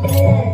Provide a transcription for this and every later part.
Oh.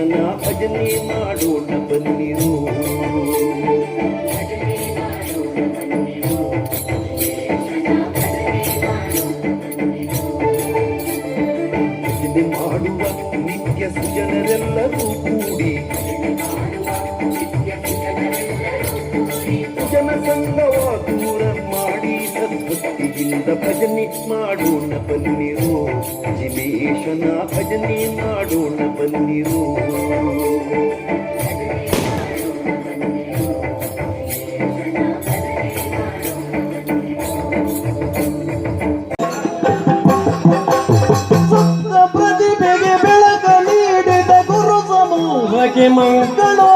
ಭಜನ ಭಜನೆ ಮಾಡೋಣ ಬನ್ನಿರು ಭಜನೆ ಮಾಡುವ ನಿತ್ಯ ಸುಜನರೆಲ್ಲರೂ ಕೂಡಿ ಜನ ಸಂಘವಾದ ಭಕ್ತಿಯಿಂದ ಭಜನೆ ಮಾಡೋಣ ಬನ್ನಿರು. ಜಿಲೇಶನ ಭಜನೆ ಮಾಡೋಣ ಬನ್ನಿರು. ಪ್ರತಿಭೆಗೆ ಬೆಳಕ ನೀಡಿದ ಗುರು ಸಮೂಹಕ್ಕೆ ಮಂಗಳೋ.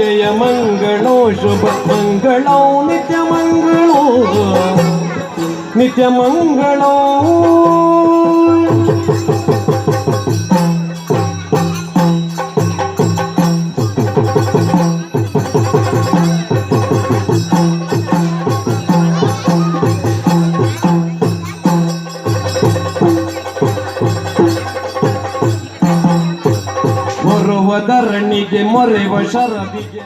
नित्यमङ्गलो शुभमङ्गलो नित्यमङ्गलो नित्यमङ्गलो ಧರಣಿಗೆ ಮೊರೆವ ಶರದಿಗೆ